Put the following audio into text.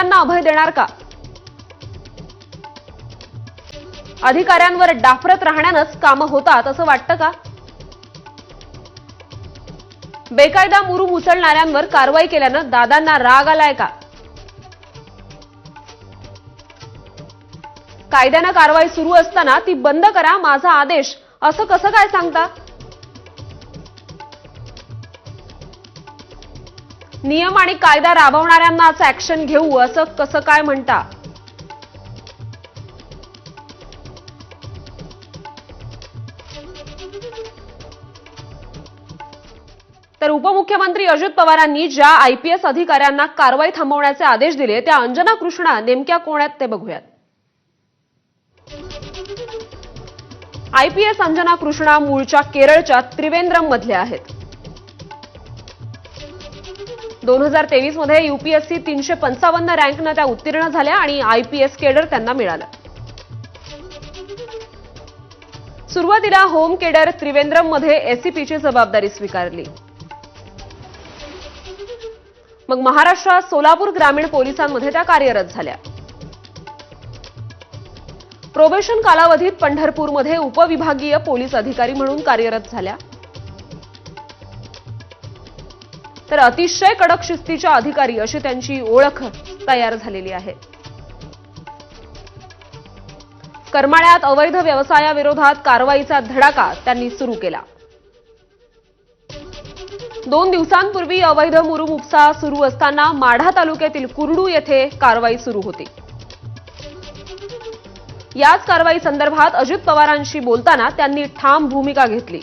दादांना अभय देणार का? अधिकाऱ्यांवर डाफरत राहण्यानंच कामं होतात असं वाटतं का? बेकायदा मुरुम उचलणाऱ्यांवर कारवाई केल्यानं दादांना राग आलाय का? कायद्यानं कारवाई सुरू असताना ती बंद करा माझा आदेश असं कसं काय सांगता? नियम आणि कायदा राबवणाऱ्यांनाच ऍक्शन घेऊ असं कसं काय म्हणता? तर उपमुख्यमंत्री अजित पवारांनी ज्या आयपीएस अधिकाऱ्यांना कारवाई थांबवण्याचे आदेश दिले त्या अंजना कृष्णा नेमक्या कोण आहेत ते बघूयात. आयपीएस अंजना कृष्णा मूळच्या केरळच्या त्रिवेंद्रम मधल्या आहेत. दोन हजार तेवीसमध्ये युपीएससी तीनशे पंचावन्न रँकनं त्या उत्तीर्ण झाल्या आणि आयपीएस केडर त्यांना मिळालं. सुरुवातीला होम केडर त्रिवेंद्रममध्ये एसीपीची जबाबदारी स्वीकारली. मग महाराष्ट्रात सोलापूर ग्रामीण पोलिसांमध्ये त्या कार्यरत झाल्या. प्रोबेशन कालावधीत पंढरपूरमध्ये उपविभागीय पोलीस अधिकारी म्हणून कार्यरत झाल्या. तर अतिशय कडक शिस्तीच्या अधिकारी अशी त्यांची ओळख तयार झालेली आहे. करमाळ्यात अवैध व्यवसायाविरोधात कारवाईचा धडाका त्यांनी सुरू केला. दोन दिवसांपूर्वी अवैध मुरुम उपसा सुरू असताना माढा तालुक्यातील कुरडू येथे कारवाई सुरू होती. याच कारवाई संदर्भात अजित पवारांशी बोलताना त्यांनी ठाम भूमिका घेतली.